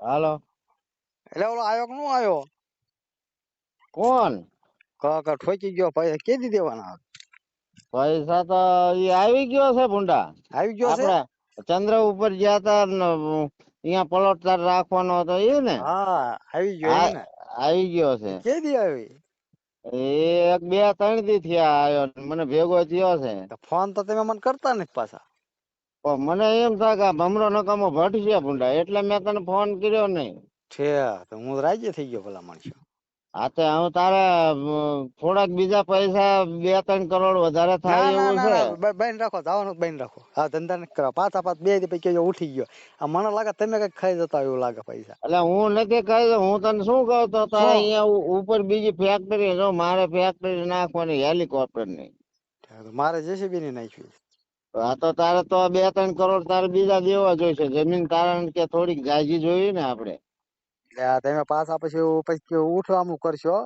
હાલો. એટલે ઓલો આવ્યો કે નો આવ્યો કોણ? ક- ક ઠોકી ગયો પૈસા કેદી દેવાના? પૈસા તો ઈ આવી ગયો છે ભૂંડા. આવી ગયો છે? ચંદ્ર ઉપર ગયા તા અહીંયા પલોટ તાર રાખવાનો હતો એ ને? હા આવી ગયો આવી ગયો છે. કેદી આવી? એક બે ત્રણ દી થયા આવ્યો મને ભેગો થયો છે. ફોન તો તમે મને કરતા નથી પાછા. પણ મને એમ થાય કે આ ભમરો નકામો ભટશે ભૂંડા એટલે મેં તને ફોન કર્યો નહીં. છે તો હું રાજી થઈ ગયો ભલા માણસો. હા તો હું તારે થોડાક બીજા પૈસા બે ત્રણ કરોડ વધારે થાય એવું છે. બેન રાખો જવાનું બેન રાખો. હા ધંધા ને કરો. પાછા પાછા બે દી પૈકી ઉઠી ગયો. આ મને લાગે તમે કઈ ખાઈ જતા એવું લાગે પૈસા. એટલે હું નથી ખાઈ હું તને શું કહું? તો તારે અહીંયા ઉપર બીજી ફેક્ટરી જો મારે ફેક્ટરી નાખવાની હેલિકોપ્ટરની મારે જેસીબી ની નાખ્યું આ તો તારે તો બે ત્રણ કરોડ તારે બીજા દેવા જોઈશે. જમીન કારણ કે થોડીક જાજી જોઈ ને આપણે. એટલે તમે પાછા પછી પછી ઉઠલામું કરશો?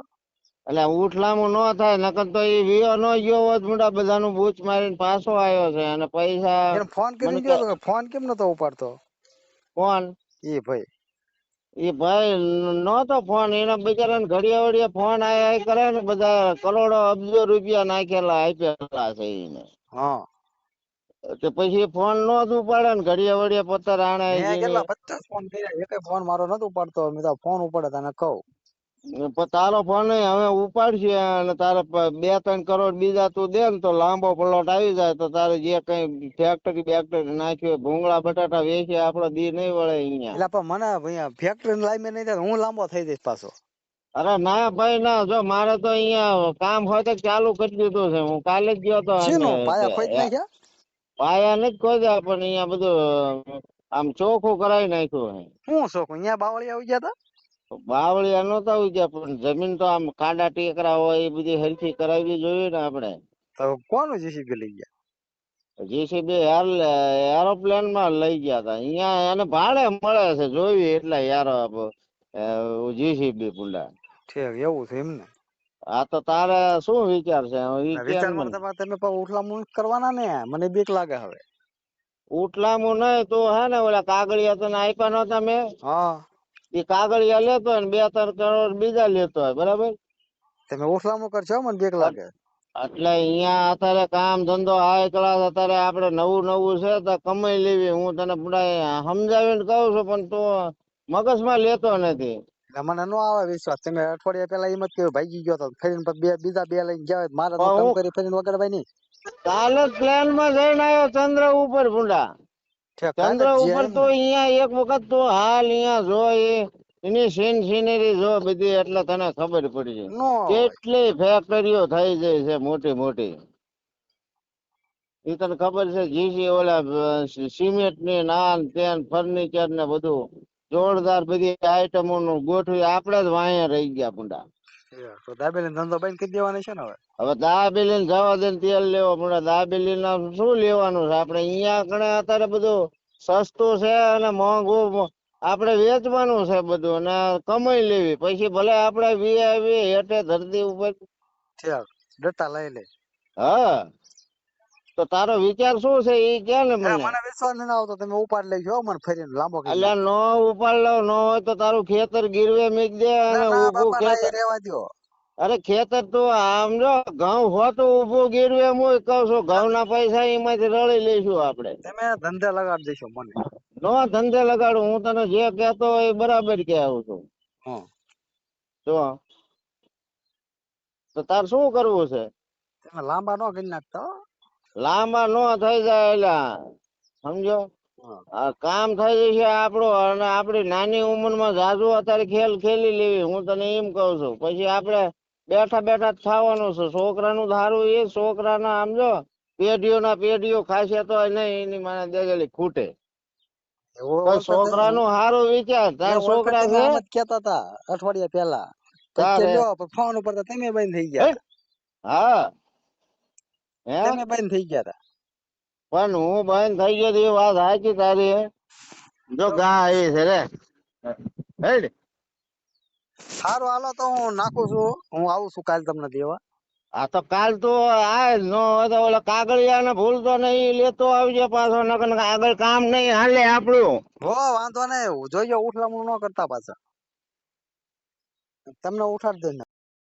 એટલે ઉઠલામું ન થાય નકર તો એ વિયો ન ગયો હોત મોટા બધાનું બૂચ મારીને પાછો આવ્યો છે અને પૈસા ફોન મને ગયો ફોન કેમ નતો ઉપાડતો? કોણ એ ભાઈ. એ ભાઈ નતો ફોન એના બિચારાને ઘડિયા વડિયા ફોન આય આય કરે ને બધા કરોડો અબજો રૂપિયા નાખેલા આપેલા છે એને હા. તો પછી ફોન નો જ ઉપાડે ને ઘડિયા વડિયા પત્તર આણે મેં કેટલા પચાસ ફોન કર્યા એકે ફોન મારો નતો ઉપાડતો. મેં તો ફોન ઉપાડે તને કહું. તારો ફોન હવે ઉપાડશે અને તારે બે ત્રણ કરોડ બીજા તું દે ને તો લાંબો પ્લોટ આવી જાય. તો તારે જે કઈ ફેક્ટરી બેક્ટરી નાખ્યું ભૂંગળા બટાટા વેચે આપડો દી નહીં વળે અહીંયા. એટલે પણ મને અહીંયા ફેક્ટરી લાઈ નહીં થાય હું લાંબો થઈ જઈશ પાછો. અરે ના ભાઈ ના. જો મારે તો અહીંયા કામ હોય તો ચાલુ કરી દીધું છે. હું કાલે જ ગયો તો પાયા ખોઈ નાખ્યા પાયા નથી ખોદ્યા પણ અહીંયા બધું આમ ચોખ્ખું કરાવી નાખ્યું શું ચોખ્ખું? અહીંયા બાવળી આવી ગયા હતા બાવળિયા નતા ઉગ્યા પણ જમીન તો આમ ખાડા ટેકરા હોય એ બધી હરખી કરાવી જોઈએ ને આપણે. તો કોનું જીસીબી લઈ ગયા? જીસીબી એરોપ્લેનમાં લઈ ગયા હતા અહીંયા એને ભાડે મળે છે જોયું એટલા યારો જીસીબી પુલા ઠીક એવું છે એમ ને. આ તો તારે શું વિચાર છે? વિચાર તમે પાછા કરવાના ને? મને બીક લાગે હવે. ઉટલામું નહીં તો હે ને ઓલા કાગળિયા તને આપ્યા નતા મેં? હા. એ કાગળિયા લેતો હોય ને બે ત્રણ કરોડ બીજા લેતો હોય બરાબર? તમે ઉઠલામું કરશો મને બીક લાગે. એટલે અહીંયા અત્યારે કામ ધંધો હાઈ ક્લાસ અત્યારે આપણે નવું નવું છે તો કમાઈ લેવી. હું તને સમજાવીને કહું છું પણ તું મગજમાં લેતો નથી. એટલે મને નો આવે વિશ્વાસ. તમે અઠવાડિયા પેલા એમ જ કહ્યું ભાગી ગયો તો ફરીને બે બીજા બે લઈને ગયા હોય. મારે તો કામ કરી ફરીને વગર નહીં. કાલે પ્લેનમાં જઈને આવ્યો ચંદ્ર ઉપર ભૂંડા. ચંદ્ર ઉપર તો અહીંયા એક વખત તો હાલ અહીંયા જો એ એની સીન સિનરી જો બધી એટલે તને ખબર પડી જાય. કેટલી ફેક્ટરીઓ થઈ જાય છે મોટી મોટી. એ તને ખબર છે જીસી ઓલા સિમેન્ટની નાન તેન ફર્નિચર ને બધું. જોરદાર બધી આઈટમો નું ગોઠવી આપડે જ વાયા રહી ગયા પૂંડા તો દાબેલી ધંધો બંધ કરી દેવાનો છે ને હવે? હવે દાબેલી જવા દે તેલ લેવો પૂંડા દાબેલી ના શું લેવાનું છે? આપણે અહીંયા કણે અત્યારે બધું સસ્તું છે અને મોંઘું આપણે વેચવાનું છે બધું અને કમાઈ લેવી. પછી ભલે આપણે વીઆઈવી હેઠે ધરતી ઉપર ડટ્ટા લઈ લે. હા. તો તારો વિચાર શું છે? એ કે ને મને. મને વિશ્વાસ નથી આવતો તમે ઉપાડ લેજો હો મને ફરીને લાંબો કરી એટલે નો ઉપાડ લો નો હોય તો તારું ખેતર ગીરવે મીક દે અને ના, ના, ઊભું ના, ખેતર રહેવા દો અરે ખેતર તો આમ જો ઘઉં હોતું ઊભું ગીરવે હું કહું છું ઘઉં ના પૈસા એમાંથી રળી લઈશું આપણે. તમે ધંધે લગાડી દેશો મને. નો ધંધે લગાડું હું તને જે કહેતો હોય એ બરાબર કે આવું છું. જો. તો તાર શું કરવું છે? તમે લાંબા નો કરી નાખતા. લાંબા નો થઈ જાય એટલે સમજો? કામ થઈ જશે આપણું અને આપણી નાની ઉંમરમાં જાજુ અત્યારે ખેલ ખેલી લેવી હું તને એમ કહું છું. પછી આપણે બેઠા બેઠા થવાનું છે. છોકરાનું ધારું એ છોકરાના સમજો? પેઢીઓના પેઢીઓ ખાશે તો નહીં એની મને દેગેલી ખૂટે. છોકરા નું સારું વિચાર તાર છોકરા છે? આમ હતા અઠવાડિયા પહેલા. પણ ફોન ઉપર તમે બંધ થઈ ગયા. હા. હે? તમે બંધ થઈ ગયા હતા પણ હું બંધ થઈ ગયો તો એ વાત સાચી તારી. જો ગા આવી છે રે. હેડ. સારું હાલો તો હું નાખું છું. હું આવું છું કાલ તમને દેવા. આ તો કાલ તો આ નો તો ઓલા કાગળિયા ને ભૂલતો નહીં લેતો આવજે પાછો નકર આગળ કામ નહીં હાલે આપણું. હો વાંધો નહીં. જોઈએ ઉઠલામણું ન કરતા પાછા. તમને ઉઠાડી દે